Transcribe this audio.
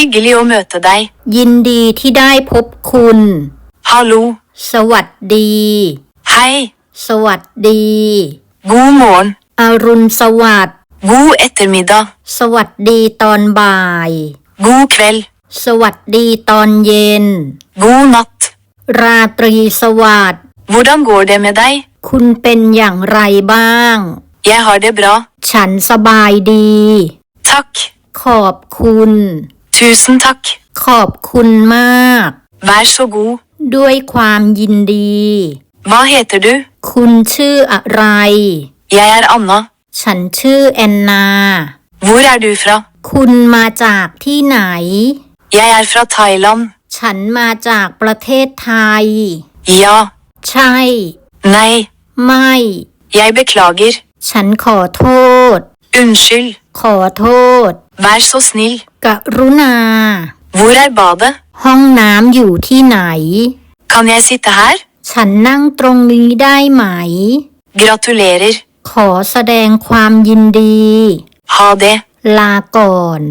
Hyggelig å møte deg. ยินดีที่ได้พบคุณ Hallo. สวัสดี Hei. สวัสดี God morgen. อรุณสวัสดิ์ God ettermiddag. สวัสดีตอนบ่าย God kveld. สวัสดีตอนเย็น God natt. ราตรีสวัสดิ์ Hvordan går det med deg? คุณเป็นอย่างไรบ้าง Jeg har det bra. ฉันสบายดี Takk. ขอบคุณ Tusen takk. ขอบคุณมาก Vær så god. ด้วยความยินดี Hva heter du? คุณชื่ออะไร Jeg er Anna. ฉันชื่อแอนนา Hvor er du fra? คุณมาจากที่ไหน Jeg er fra Thailand. ฉันมาจากประเทศไทย Ja. ใช่ Nei. ไม่ Jeg beklager. ฉันขอโทษ Unnskyld. ขอโทษ Vær så snill. กรุณา Hvor er badet? ห้องน้ำอยู่ที่ไหน Kan jeg sitte her? ฉันนั่งตรงนี้ได้ไหม Gratulerer. ขอแสดงความยินดี Ha det. ลาก่อน